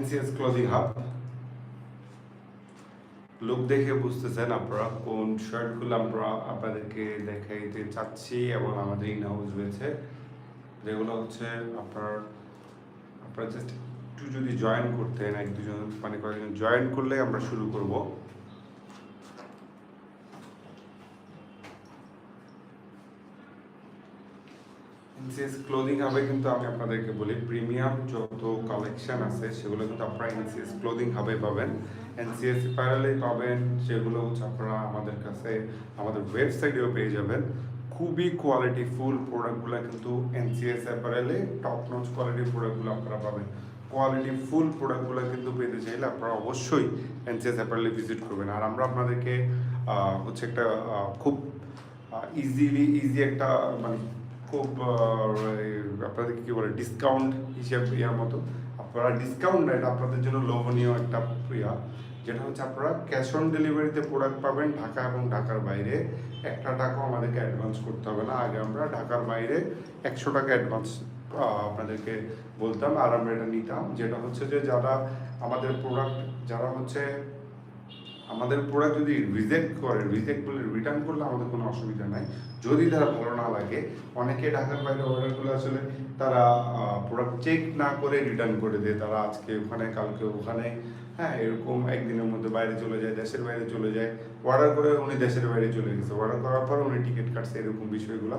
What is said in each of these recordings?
NCS clothing hub look দেখে বুঝতেছেন আপনারা কোন শার্টগুলো আমরা আপনাদেরকে দেখাইতে চাচ্ছি এবং আমাদের ইন হাউস রয়েছে। যেগুলো হচ্ছে আপনার, আপনারা জাস্ট একটু যদি জয়েন করতেন, এক দুজন মানে কয়েকজন জয়েন করলে আমরা শুরু করব। এনসিএস ক্লোদিং হাবে কিন্তু আমি আপনাদেরকে বলি প্রিমিয়াম যত কালেকশন আছে, সেগুলো কিন্তু আপনারা এনসিএস ক্লোদিং হাবে পাবেন। এনসিএস প্যারালে পাবেন সেগুলো হচ্ছে আপনারা আমাদের কাছে, আমাদের ওয়েবসাইটেও পেয়ে যাবেন। খুবই কোয়ালিটি ফুল প্রোডাক্টগুলো কিন্তু এনসিএস অ্যাপারেলে টপ নচ কোয়ালিটির প্রোডাক্টগুলো আপনারা পাবেন। কোয়ালিটি ফুল প্রোডাক্টগুলো কিন্তু পেতে চাইলে আপনারা অবশ্যই এনসিএস অ্যাপারেলে ভিজিট করবেন। আর আমরা আপনাদেরকে হচ্ছে একটা খুব ইজিলি ইজি একটা মানে খুব আপনাদেরকে কি বলে ডিসকাউন্ট হিসেবে ইয়ার মতো। আপনারা ডিসকাউন্ট এটা আপনাদের জন্য লোভনীয় একটা ইয়া, যেটা হচ্ছে আপনারা ক্যাশ অন ডেলিভারিতে প্রোডাক্ট পাবেন ঢাকা এবং ঢাকার বাইরে। একটা টাকাও আমাদেরকে অ্যাডভান্স করতে হবে না। আগে আমরা ঢাকার বাইরে একশো টাকা অ্যাডভান্স আপনাদেরকে বলতাম আর আমরা এটা নিতাম। যেটা হচ্ছে যে যারা আমাদের প্রোডাক্ট যারা হচ্ছে আমাদের প্রোডাক্ট যদি রিজেক্ট করে রিজেক্ট করলে রিটার্ন করলে আমাদের কোনো অসুবিধা নাই। যদি তারা ভালো না লাগে, অনেকে ঢাকার বাইরে অর্ডারগুলো আসলে তারা প্রোডাক্ট চেক না করে রিটার্ন করে দেয়। তারা আজকে ওখানে, কালকে ওখানে হ্যাঁ এরকম একদিনের মধ্যে বাইরে চলে যায়, দেশের বাইরে চলে যায়। অর্ডার করে উনি দেশের বাইরে চলে গেছে। অর্ডার করার পর উনি টিকিট কাটছে, এরকম বিষয়গুলো।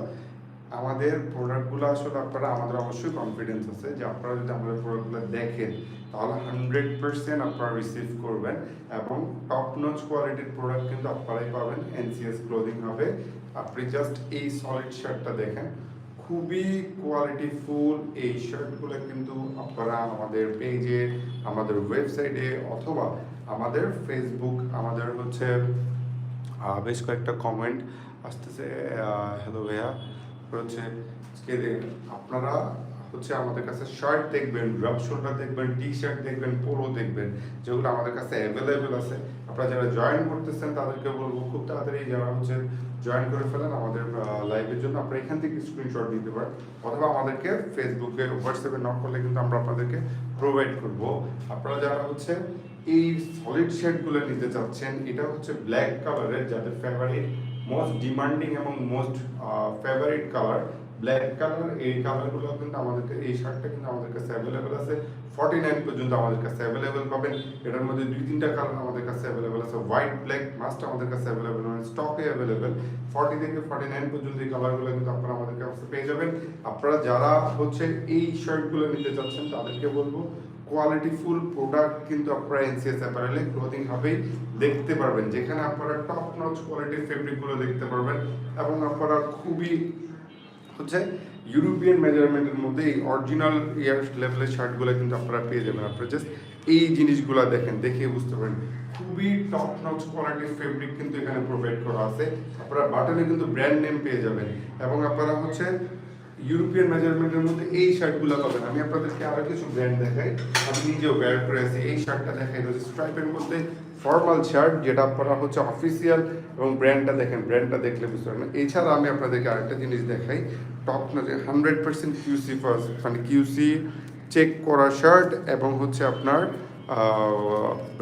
আমাদের প্রোডাক্টগুলো আসলে আপনারা, আমাদের অবশ্যই কনফিডেন্স আছে যে আপনারা যদি আমাদের প্রোডাক্টগুলো দেখেন, তাহলে হান্ড্রেড পার্সেন্ট আপনারা রিসিভ করবেন এবং টপ নচ কোয়ালিটির প্রোডাক্ট কিন্তু আপনারাই পাবেন। এনসিএস ক্লোদিং হবে। আপনি জাস্ট এই সলিড শার্টটা দেখেন, খুবই কোয়ালিটি ফুল এই শার্টগুলো কিন্তু আপনারা আমাদের পেজে আমাদের ওয়েবসাইটে অথবা আমাদের ফেসবুক আমাদের হচ্ছে বেশ কয়েকটা কমেন্ট আসতেছে হ্যালো ভাইয়া। তারপর হচ্ছে আপনারা হচ্ছে আমাদের কাছে শার্ট দেখবেন ড্রপ শোল্ডার দেখবেন টি শার্ট দেখবেন পোলো দেখবেন, যেগুলো আমাদের কাছে অ্যাভেলেবেল আছে। আপনারা যারা জয়েন করতেছেন, তাদেরকে বলব খুব তাড়াতাড়ি যারা হচ্ছে জয়েন করে ফেলেন আমাদের লাইভের জন্য, আপনারা এখান থেকে স্ক্রিনশট দিতে পারেন। অথবা আমাদেরকে ফেসবুকে হোয়াটসঅ্যাপে নক করলে কিন্তু আমরা আপনাদেরকে প্রোভাইড করব। আপনারা যারা হচ্ছে এই সলিড শেডগুলো নিতে চাচ্ছেন, এটা হচ্ছে ব্ল্যাক কালারের যাদের ফেভারিট মোস্ট ডিমান্ডিং এবং most favourite colour black colour এই কালারগুলো কিন্তু আমাদের এই শার্টটা কিন্তু আমাদের কাছে অ্যাভেলেবেল আছে। ফর্টি নাইন পর্যন্ত আমাদের কাছে অ্যাভেলেবেল পাবেন। এটার মধ্যে দুই তিনটা কালার আমাদের কাছে অ্যাভেলেবেল আছে। হোয়াইট ব্ল্যাক মাস্ট আমাদের কাছে অ্যাভেলেবেল মানে স্টকে অ্যাভেলেবেল ফর্টি থেকে ফর্টি নাইন পর্যন্ত এই কালারগুলো কিন্তু আপনারা আমাদের কাছে পেয়ে যাবেন। আপনারা যারা হচ্ছে এই শার্টগুলো নিতে চাচ্ছেন, তাদেরকে বলব কোয়ালিটি ফুল প্রোডাক্ট কিন্তু আপনারা এনসিএস অ্যাপারেলে ক্লোদিং হবেই দেখতে পারবেন। যেখানে আপনারা টপ নচ কোয়ালিটির ফেব্রিকগুলো দেখতে পারবেন এবং আপনারা খুবই হচ্ছে ইউরোপিয়ান মেজারমেন্টের মধ্যে এই অরিজিনাল ইয়ার লেভেলের শার্টগুলো কিন্তু আপনারা পেয়ে যাবেন। আপনারা জাস্ট এই জিনিসগুলো দেখেন, দেখে বুঝতে পারেন খুবই টপ নচ কোয়ালিটির ফেব্রিক কিন্তু এখানে প্রোভাইড করা আছে। আপনারা বাটনে কিন্তু ব্র্যান্ড নেম পেয়ে যাবেন। এবং আপনারা হচ্ছে ইউরোপিয়ান মেজারমেন্টের মধ্যে এই শার্টগুলো পাবেন। আমি আপনাদেরকে আরও কিছু ব্র্যান্ড দেখাই। আমি নিজেও ওয়্যার করে আছি। এই শার্টটা দেখাই রয়েছে স্ট্রাইপের মধ্যে ফর্মাল শার্ট যেটা আপনারা হচ্ছে অফিসিয়াল এবং ব্র্যান্ডটা দেখেন। ব্র্যান্ডটা দেখলে বুঝতে পারবেন। এছাড়া আমি আপনাদেরকে আরেকটা জিনিস দেখাই। টপ না যে হান্ড্রেড পার্সেন্ট কিউসি ফার্স্ট মানে কিউসি চেক করা শার্ট এবং হচ্ছে আপনার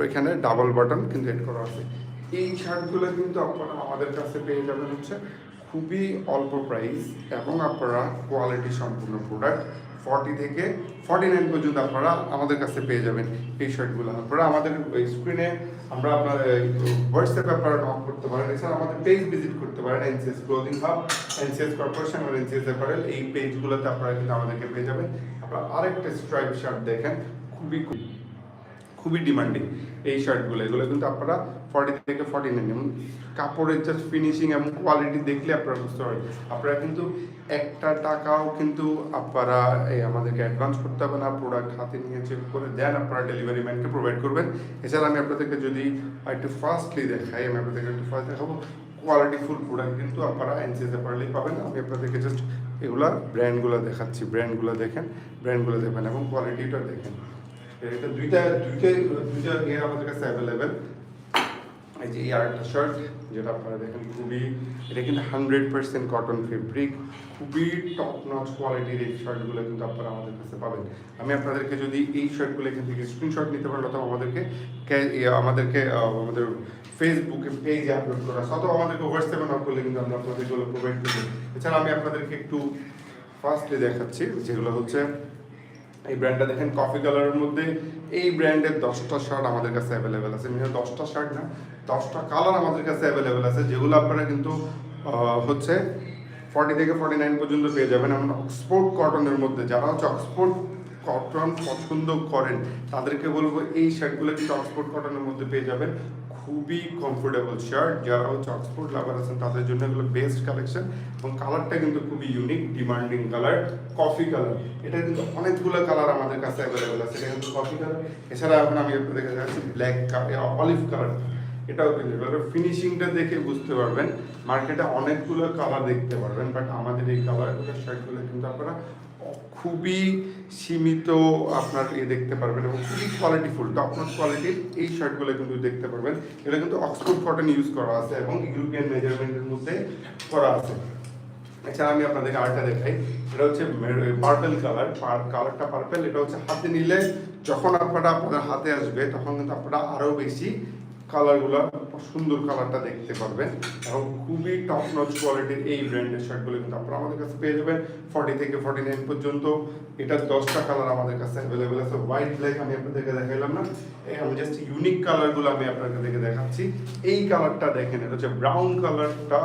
এখানে ডাবল বাটন কিন্তু এড করা আছে। এই শার্টগুলো কিন্তু আপনারা আমাদের কাছে পেয়ে যাবেন হচ্ছে খুবই অল্প প্রাইস এবং আপনারা কোয়ালিটি সম্পূর্ণ প্রোডাক্ট ফর্টি থেকে ফর্টি নাইন পর্যন্ত আপনারা আমাদের কাছে পেয়ে যাবেন। এই শার্টগুলো আপনারা আমাদের স্ক্রিনে আমরা আপনার হোয়াটসঅ্যাপে আপনারা নক করতে পারেন। এছাড়া আমাদের পেজ ভিজিট করতে পারেন NCS clothing hub NCS corporation আর এনসিএস অ্যাপারেল এই পেজগুলোতে আপনারা কিন্তু আমাদেরকে পেয়ে যাবেন। আপনারা আরেকটা স্ট্রাইপ শার্ট দেখেন, খুবই খুব খুবই ডিমান্ডিং এই শার্টগুলো এগুলো কিন্তু আপনারা ফর্টি থেকে ফর্টি নাইন এবং কাপড়ের জাস্ট ফিনিশিং এবং কোয়ালিটি দেখলে আপনারা বুঝতে পারবেন। আপনারা কিন্তু একটা টাকাও কিন্তু আপনারা এই আমাদেরকে অ্যাডভান্স করতে হবে না। প্রোডাক্ট হাতে নিয়ে চেক করে দেন, আপনারা ডেলিভারি ম্যানকে প্রোভাইড করবেন। এছাড়া আমি আপনাদেরকে যদি একটু ফার্স্টলি দেখাই, আমি আপনাদেরকে একটু ফার্স্ট দেখাবো। কোয়ালিটি ফুল প্রোডাক্ট কিন্তু আপনারা এনসিএসে পারলেই পাবেন। আমি আপনাদেরকে জাস্ট এগুলা ব্র্যান্ডগুলো দেখাচ্ছি। ব্র্যান্ডগুলো দেখেন ব্র্যান্ডগুলো দেখবেন এবং কোয়ালিটিটা দেখেন। এটা দুইটা দুইটা দুইটা আমাদের কাছে অ্যাভেলেবেল এই যে শার্ট যেটা আপনারা দেখেন খুবই, এটা কিন্তু হান্ড্রেড পার্সেন্ট কটন ফেব্রিক খুবই টপ কোয়ালিটির এই শার্টগুলো কিন্তু আমাদের কাছে পাবেন। আমি আপনাদেরকে যদি এই শার্টগুলো এখান থেকে স্ক্রিনশট নিতে পারেন, অথবা আমাদেরকে আমাদেরকে আমাদের ফেসবুকে পেজে আপলোড করা অথবা আমাদেরকে হোয়াটসঅ্যাপে নক করলে কিন্তু আমরা আপনাদেরগুলো প্রোভাইড করব। এছাড়া আমি আপনাদেরকে একটু ফার্স্টলি দেখাচ্ছি, যেগুলো হচ্ছে এই ব্র্যান্ডটা দেখেন কফি কালারের মধ্যে এই ব্র্যান্ডের দশটা শার্ট আমাদের কাছে অ্যাভেলেবেল আছে। মিনিমাম দশটা শার্ট না, দশটা কালার আমাদের কাছে অ্যাভেলেবেল আছে, যেগুলো আপনারা কিন্তু হচ্ছে ফর্টি থেকে ফর্টি নাইন পর্যন্ত পেয়ে যাবেন। এমন অক্সফোর্ড কটনের মধ্যে, যারা হচ্ছে অক্সফোর্ড কটন পছন্দ করেন, তাদেরকে বলব এই শার্টগুলো কিন্তু অক্সফোর্ড কটনের মধ্যে পেয়ে যাবেন। খুবই কমফোর্টেবল শার্ট যারা হচ্ছে অক্সফোর্ড লাভার আছেন, তাদের জন্য এগুলো বেস্ট কালেকশন এবং কালারটা কিন্তু খুবই unique demanding colour coffee colour এটা কিন্তু অনেকগুলো কালার আমাদের কাছে অ্যাভেলেবেল আছে। এটা কিন্তু কফি কালার এছাড়া এখন আমি আপনাদের কাছে যাচ্ছি ব্ল্যাক অলিভ কালার এটাও কিন্তু ফিনিশিংটা দেখে বুঝতে পারবেন। মার্কেটে অনেকগুলো কালার দেখতে পারবেন। বাট আমাদের এই কালারগুলো শার্টগুলো কিন্তু আপনারা খুবই সীমিত আপনার ইয়ে দেখতে পারবেন এবং খুবই কোয়ালিটিফুল টপ নট কোয়ালিটির এই শার্টগুলো কিন্তু দেখতে পারবেন। এটা কিন্তু অক্সফোর্ড কটন ইউজ করা আছে এবং ইউরোপিয়ান মেজারমেন্টের মধ্যে করা আছে। এছাড়া আমি আপনাদেরকে আরেকটা দেখাই, এটা হচ্ছে পার্পেল কালার কালারটা পার্পেল এটা হচ্ছে হাতে নিলে যখন আপনারা আপনাদের হাতে আসবে, তখন কিন্তু আপনারা আরও বেশি কালারগুলো সুন্দর কালারটা দেখতে পারবেন এবং খুবই টপ নচ কোয়ালিটির এই ব্র্যান্ডের শার্টগুলো কিন্তু আপনারা আমাদের কাছে পেয়ে যাবেন। ফর্টি থেকে ফর্টি নাইন পর্যন্ত এটার দশটা কালার আমাদের কাছে অ্যাভেলেবেল আছে। হোয়াইট ব্ল্যাক আমি আপনাদেরকে দেখাইলাম না। আমি জাস্ট ইউনিক কালারগুলো আমি আপনাদেরকে দেখাচ্ছি। এই কালারটা দেখেন, এটা হচ্ছে ব্রাউন কালারটা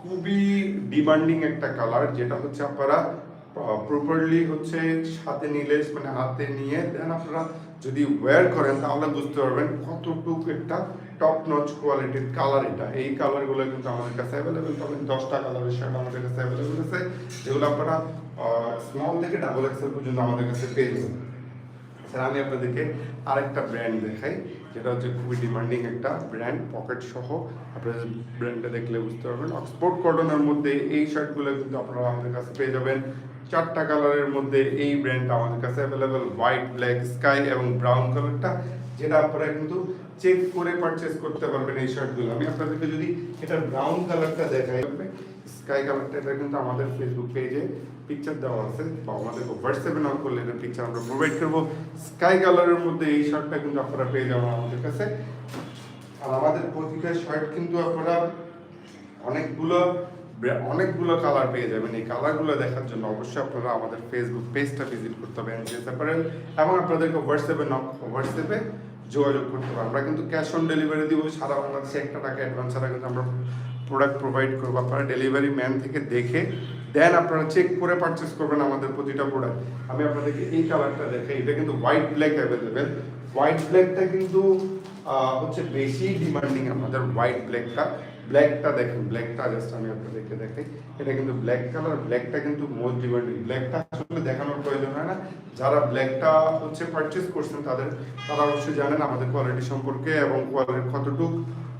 খুবই ডিমান্ডিং একটা কালার যেটা হচ্ছে আপনারা প্রপারলি হচ্ছে হাতে নিলে মানে হাতে নিয়ে দেন আপনারা যদি ওয়্যার করেন, তাহলে বুঝতে পারবেন কতটুকু একটা টপ নচ কোয়ালিটির কালার এটা। এই কালারগুলো কিন্তু আমাদের কাছে অ্যাভেলেবেল পাবেন দশটা কালারের শার্ট আমাদের কাছে অ্যাভেলেবেল আছে, যেগুলো আপনারা স্মল থেকে ডাবল এক্সেল পর্যন্ত আমাদের কাছে পেয়ে যাবেন। স্যার আমি আপনাদেরকে আরেকটা ব্র্যান্ড দেখাই, যেটা হচ্ছে খুবই ডিমান্ডিং একটা ব্র্যান্ড পকেট সহ। আপনারা ব্র্যান্ডটা দেখলে বুঝতে পারবেন। অক্সফোর্ড কটনের মধ্যে এই শার্টগুলো কিন্তু আপনারা আমাদের কাছে পেয়ে যাবেন। চারটা কালারের মধ্যে এই ব্র্যান্ডটা আমাদের কাছে অ্যাভেলেবেল হোয়াইট ব্ল্যাক স্কাই এবং ব্রাউন কালারটা যেটা আপনারা কিন্তু চেক করে পারচেস করতে পারবেন এই শার্টগুলো আমি আপনাদেরকে যদি এটা ব্রাউন কালারটা দেখাই স্কাই কালারটা এটা কিন্তু আমাদের ফেসবুক পেজে পিকচার দেওয়া আছে। বা আমাদের হোয়াটসঅ্যাপে নাম করলে এটা পিকচার আমরা প্রোভাইড করব। স্কাই কালারের মধ্যে এই শার্টটা কিন্তু আপনারা পেয়ে যাবেন আমাদের কাছে। আর আমাদের প্রতিটা শার্ট কিন্তু আপনারা অনেকগুলো অনেকগুলো কালার পেয়ে যাবেন। এই কালারগুলো দেখার জন্য অবশ্যই আপনারা আমাদের ফেসবুক পেজটা ভিজিট করতে হবে এনজিএস অ্যাপারেল এবং আপনাদেরকে হোয়াটসঅ্যাপে হোয়াটসঅ্যাপে যোগাযোগ করতে পারব আমরা কিন্তু ক্যাশ অন ডেলিভারি দিব, সারা বাংলাদেশে একটা টাকা অ্যাডভান্স ছাড়া কিন্তু আমরা প্রোডাক্ট প্রোভাইড করব। আপনারা ডেলিভারি ম্যান থেকে দেখে দেন আপনারা চেক করে পারচেস করবেন আমাদের প্রতিটা প্রোডাক্ট আমি আপনাদেরকে এই কালারটা দেখাই। এটা কিন্তু হোয়াইট ব্ল্যাক অ্যাভেলেবেল হোয়াইট ব্ল্যাকটা কিন্তু হচ্ছে বেশি ডিমান্ডিং আমাদের হোয়াইট ব্ল্যাকটা ব্ল্যাকটা দেখেন ব্ল্যাকটা জাস্ট আমি আপনাদেরকে দেখাই। এটা কিন্তু ব্ল্যাক কালার ব্ল্যাকটা কিন্তু মোস্ট ডিমান্ডিং ব্ল্যাকটা আসলে দেখানোর প্রয়োজন হয় না। যারা ব্ল্যাকটা হচ্ছে পারচেস করছেন, তাদের, তারা অবশ্যই জানেন আমাদের কোয়ালিটি সম্পর্কে এবং কোয়ালিটি কতটুকু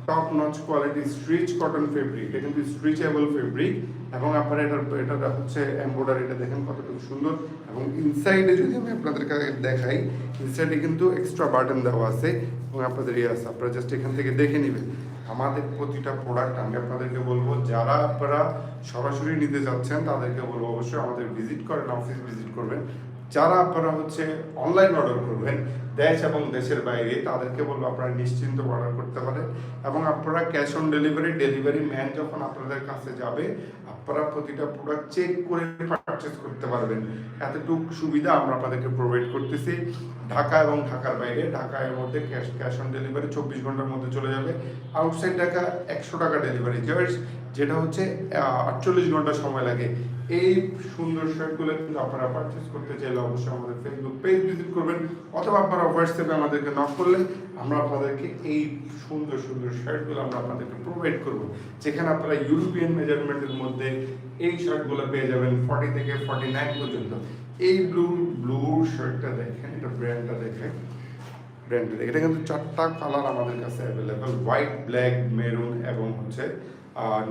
top notch quality stretch cotton fabric এটা কিন্তু স্ট্রিচেবল ফেব্রিক এবং আপনারা এটার, এটা হচ্ছে এমব্রয়ডারিটা দেখেন কতটুকু সুন্দর। এবং ইনসাইডে যদি আমি আপনাদেরকে দেখাই ইনসাইডে কিন্তু এক্সট্রা বাটন দেওয়া আছে। এবং আপনাদের ইয়ে আছে আপনারা জাস্ট এখান থেকে দেখে নেবেন। আমাদের প্রতিটা প্রোডাক্ট আমি আপনাদেরকে বলব, যারা আপনারা সরাসরি নিতে যাচ্ছেন, তাদেরকে বলব অবশ্যই আমাদের ভিজিট করেন অফিস ভিজিট করবেন। যারা আপনারা হচ্ছে অনলাইন অর্ডার করবেন, দেশ এবং দেশের বাইরে, তাদেরকে বলব আপনারা নিশ্চিন্ত অর্ডার করতে পারেন এবং আপনারা cash on delivery delivery man যখন আপনাদের কাছে যাবে, আপনারা প্রতিটা প্রোডাক্ট চেক করে পারচেস করতে পারবেন। এতটুকু সুবিধা আমরা আপনাদেরকে প্রোভাইড করতেছি। ঢাকা এবং ঢাকার বাইরে, ঢাকার মধ্যে ক্যাশ ক্যাশ অন ডেলিভারি চব্বিশ ঘণ্টার মধ্যে চলে যাবে। আউটসাইড ঢাকা একশো টাকা ডেলিভারি চার্জ যেটা হচ্ছে আটচল্লিশ ঘণ্টা সময় লাগে। এই সুন্দর শার্টগুলো কিন্তু আপনারা পারচেস করতে চাইলে অবশ্যই আমাদের ফেসবুক পেজ ভিজিট করবেন, অথবা আপনারা হোয়াটসঅ্যাপে আমাদেরকে নক করলে আমরা আপনাদেরকে এই সুন্দর সুন্দর শার্টগুলো আমরা আপনাদেরকে প্রোভাইড করব। যেখানে আপনারা ইউরোপিয়ান মেজারমেন্টের মধ্যে এই শার্টগুলো পেয়ে যাবেন ফর্টি থেকে ফর্টি নাইন পর্যন্ত। এই ব্লু ব্লু শার্টটা দেখেন, এটা ব্র্যান্ডটা দেখেন। ব্র্যান্ডের এটা কিন্তু চারটা কালার আমাদের কাছে অ্যাভেলেবেল হোয়াইট ব্ল্যাক মেরুন এবং হচ্ছে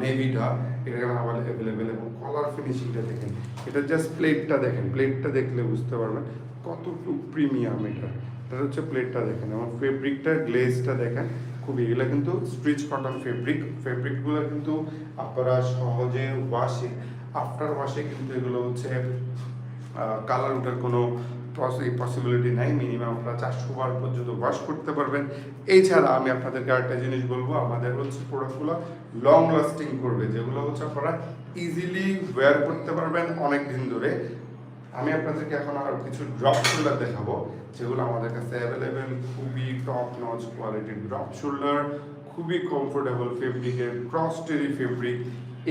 নেভিটা এটা আমাদের অ্যাভেলেবেল এবং কালার ফিনিশিংটা দেখেন, এটা জাস্ট প্লেটটা দেখেন প্লেটটা দেখলে বুঝতে পারবেন কতটুকু প্রিমিয়াম এটা। এটা হচ্ছে প্লেটটা দেখেন, এবং ফেব্রিকটা গ্লেজটা দেখেন খুবই এগুলো কিন্তু স্ট্রিচ কটন ফেব্রিক ফেব্রিকগুলো কিন্তু আপনারা সহজে ওয়াশে আফটার ওয়াশে কিন্তু এগুলো হচ্ছে কালার ওঠার কোনো পসিবিলিটি নাই মিনিমাম আপনারা চারশো বার পর্যন্ত ওয়াশ করতে পারবেন। এছাড়া আমি আপনাদেরকে আরেকটা জিনিস বলব, আমাদের হচ্ছে প্রোডাক্টগুলো লং লাস্টিং করবে, যেগুলো হচ্ছে আপনারা ইজিলি ওয়্যার করতে পারবেন অনেক দিন ধরে। আমি আপনাদেরকে এখন আরও কিছু ড্রপ শোল্ডার দেখাবো, যেগুলো আমাদের কাছে অ্যাভেলেবেল খুবই টপ নচ কোয়ালিটির ড্রপ শোল্ডার খুবই কমফোর্টেবল ফেব্রিকের ক্রস টেরি ফেব্রিক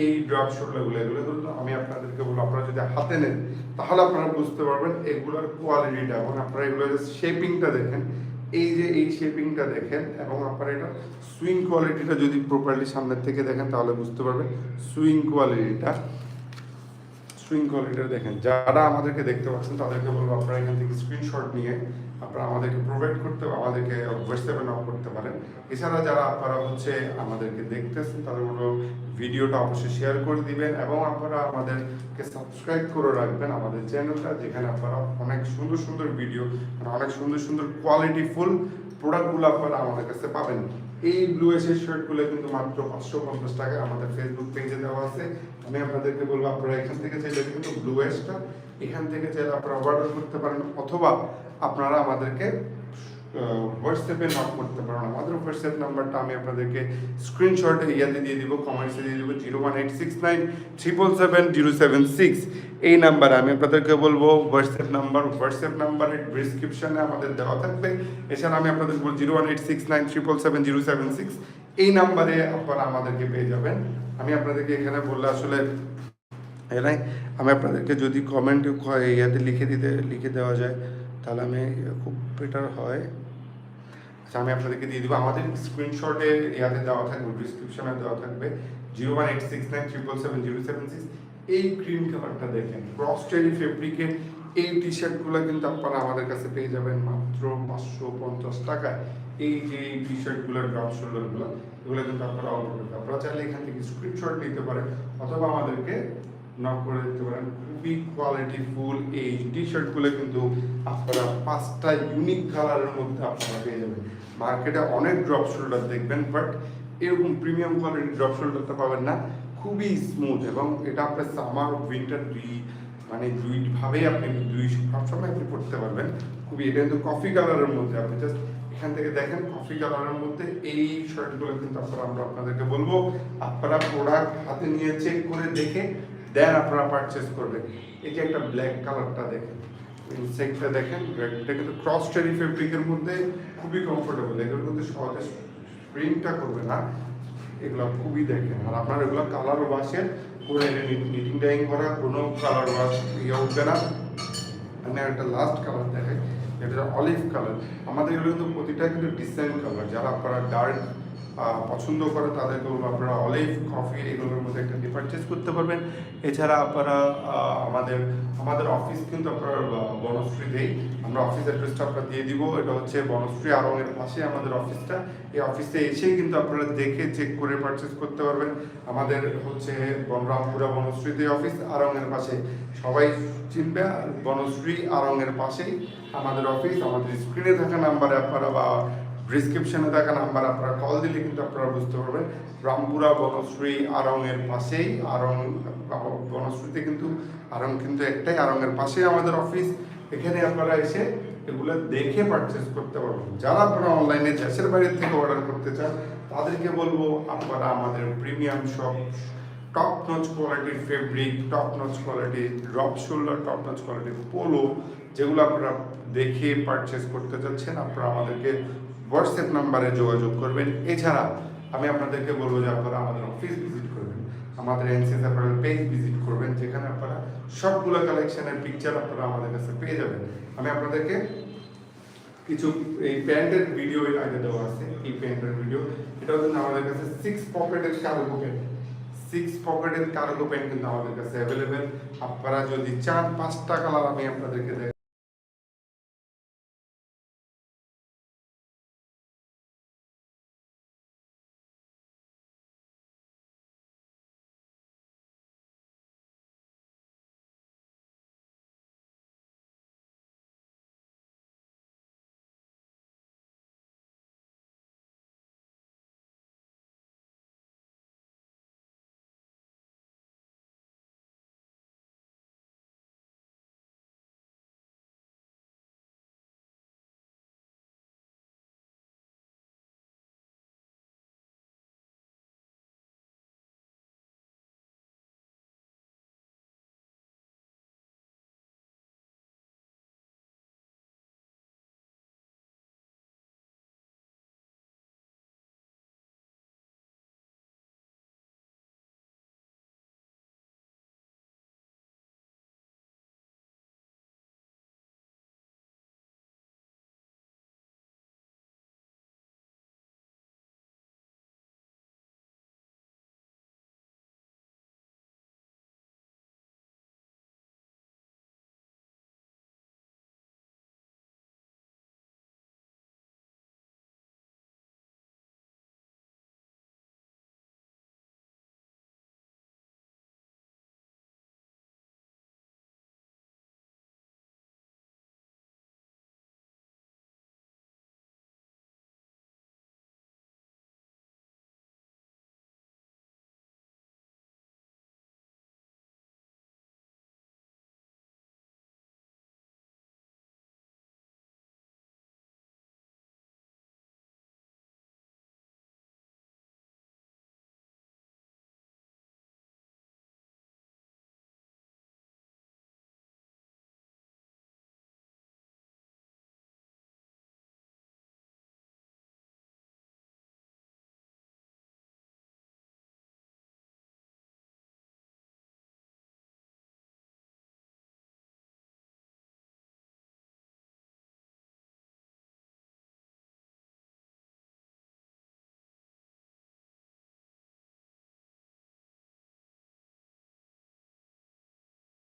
এই ড্রপ শোল্ডারগুলো এগুলো কিন্তু আমি আপনাদেরকে বলব, আপনারা যদি হাতে নেন, তাহলে আপনারা বুঝতে পারবেন এগুলোর কোয়ালিটিটা এবং আপনারা এগুলোর শেপিংটা দেখেন, এই যে এই শেপিংটা দেখেন এবং আপনারা এটা সুইং কোয়ালিটিটা যদি প্রপারলি সামনের থেকে দেখেন, তাহলে বুঝতে পারবেন সুইং কোয়ালিটিটা সুইং কোয়ালিটি দেখেন। যারা আমাদেরকে দেখতে পাচ্ছেন, তাদেরকে বলব আপনারা এখান থেকে স্ক্রিনশট নিয়ে আপনারা আমাদেরকে প্রোভাইড করতে, আমাদেরকে হোয়াটসঅ্যাপে নক করতে পারেন। এছাড়া যারা আপনারা হচ্ছে আমাদেরকে দেখতেছেন, তাদের বলব ভিডিওটা অবশ্যই শেয়ার করে দিবেন এবং আপনারা আমাদেরকে সাবস্ক্রাইব করে রাখবেন আমাদের চ্যানেলটা যেখানে আপনারা অনেক সুন্দর সুন্দর ভিডিও মানে অনেক সুন্দর সুন্দর কোয়ালিটি ফুল প্রোডাক্টগুলো আপনারা আমাদের কাছে পাবেন। এই ব্লু এসের শার্টগুলো কিন্তু মাত্র পাঁচশো পঞ্চাশ টাকা। আমাদের ফেসবুক পেজে দেওয়া আছে। আমি আপনাদেরকে বলব, আপনারা এখান থেকে চাইলে কিন্তু ব্লু এসটা এখান থেকে চাইলে আপনারা অর্ডার করতে পারেন। অথবা আপনারা আমাদেরকে হোয়াটসঅ্যাপে নক করতে পারেন আমাদের হোয়াটসঅ্যাপ নাম্বারটা আমি আপনাদেরকে স্ক্রিনশটে ইয়াতে দিয়ে দিব কমেন্টসে দিয়ে দিব zero one eight six nine triple seven zero seven six এই নাম্বারে আমি আপনাদেরকে বলব হোয়াটসঅ্যাপ নাম্বার হোয়াটসঅ্যাপ নাম্বারের ডিসক্রিপশনে আমাদের দেওয়া থাকবে। এছাড়া আমি আপনাদের বলব zero one eight six nine triple seven zero seven six এই নাম্বারে আপনারা আমাদেরকে পেয়ে যাবেন। আমি আপনাদেরকে এখানে বললে আসলে এরাই আমি আপনাদেরকে যদি কমেন্ট ইয়াতে লিখে দিতে লিখে দেওয়া যায় তাহলে আমি খুব বেটার হয়। আচ্ছা আমি আপনাদেরকে দিয়ে দিব। আমাদের স্ক্রিনশটে ইয়াতে দেওয়া থাকবে ডিসক্রিপশনে দেওয়া থাকবে। Zero one eight six nine triple seven zero seven six এই ক্রিম কালারটা দেখেন ক্রস টেরি ফেব্রিকের এই টি শার্টগুলো কিন্তু আপনারা আমাদের কাছে পেয়ে যাবেন মাত্র পাঁচশো পঞ্চাশ টাকায়। এই যে এই টি শার্টগুলোর ড্রপ শোল্ডারগুলো এগুলো কিন্তু আপনারা অর্ডার করতে আপনারা চাইলে এখান থেকে স্ক্রিনশট নিতে পারেন, অথবা আমাদেরকে নক করে দিতে পারেন। খুবই কোয়ালিটি ফুল এই টি শার্টগুলো কিন্তু আপনারা পাঁচটা ইউনিক কালারের মধ্যে আপনারা পেয়ে যাবেন। মার্কেটে অনেক ড্রপ শোল্ডার দেখবেন বাট এরকম প্রিমিয়াম কোয়ালিটির ড্রপ শোল্ডারটা পাবেন না। খুবই স্মুথ এবং এটা আপনার সামার উইন্টার দুই মানে দুইভাবেই আপনি দুই সবসময় আপনি পড়তে পারবেন। খুবই, এটা কিন্তু কফি কালারের মধ্যে। আপনি জাস্ট এখান থেকে দেখেন কফি কালারের মধ্যে এই শার্টগুলো কিন্তু আপনারা, আমরা আপনাদেরকে বলব, আপনারা প্রোডাক্ট হাতে নিয়ে চেক করে দেখে দেন আপনারা পারচেস করবেন। এই যে একটা ব্ল্যাক কালারটা দেখেন ইনসেক্টটা দেখেন এটা কিন্তু ক্রস টেরি ফেব্রিকের মধ্যে খুবই কমফোর্টেবল এগুলোর মধ্যে সহজে স্প্রিংটা করবে না। এগুলো খুবই দেখেন। আর আপনার এগুলো কালার ওয়াশের কোনো নিটিং ডাইং করা, কোনো কালার ওয়াশ ইয়ে উঠবে না। আমি একটা লাস্ট কালার দেখাই এটা অলিভ কালার আমাদের এগুলো কিন্তু প্রতিটা কিন্তু ডিসেন্ট কালার যারা আপনারা ডার্ক পছন্দ করে তাদেরকে বলব আপনারা অলিভ, কফি এগুলোর মধ্যে একটা পারচেস করতে পারবেন। এছাড়া আপনারা আমাদের আমাদের অফিস কিন্তু আপনার বনশ্রী দেই। আমরা অফিস অ্যাড্রেসটা আপনার দিয়ে দিব। এটা হচ্ছে বনশ্রী আরঙের পাশে আমাদের অফিসটা এই অফিসে এসেই কিন্তু আপনারা দেখে চেক করে পারচেস করতে পারবেন। আমাদের হচ্ছে বনরামপুরা বনশ্রীতে অফিস আরঙের পাশে। সবাই চিনবে, বনশ্রী আরঙের পাশেই আমাদের অফিস আমাদের স্ক্রিনে থাকা নাম্বারে আপনারা বা ডিসক্রিপশনে থাকা নাম্বার আপনারা কল দিলে কিন্তু আপনারা বুঝতে পারবেন। রামপুরা বনশ্রী আরঙের পাশেই আরং বনশ্রীতে কিন্তু আরং কিন্তু একটাই আরঙের পাশেই আমাদের অফিস এখানে আপনারা এসে এগুলো দেখে পারচেস করতে পারবেন। যারা আপনারা অনলাইনে দেশের বাইরে থেকে অর্ডার করতে চান, তাদেরকে বলব আপনারা আমাদের প্রিমিয়াম শপ টপ নচ কোয়ালিটির fabric top notch quality drop shoulder top notch কোয়ালিটির পোলো যেগুলো আপনারা দেখে পারচেস করতে চাচ্ছেন, আপনারা আমাদেরকে হোয়াটসঅ্যাপ নাম্বারে যোগাযোগ করবেন। এছাড়া আমি আপনাদেরকে বলব যে আপনারা আমাদের অফিস ভিজিট করবেন, আমাদের এনসিএস আপনারা পেজ ভিজিট করবেন, যেখানে আপনারা সবগুলো কালেকশনের পিকচার আপনারা আমাদের কাছে পেয়ে যাবেন। আমি আপনাদেরকে কিছু এই প্যান্টের ভিডিও এর আগে দেওয়া আছে, এই প্যান্টের ভিডিও এটা হচ্ছে আমাদের কাছে সিক্স পকেটের কার্গো প্যান্ট সিক্স পকেটের কার্গো প্যান্ট কিন্তু আমাদের কাছে অ্যাভেলেবেল আপনারা যদি চান, পাঁচটা কালার আমি আপনাদেরকে দেখ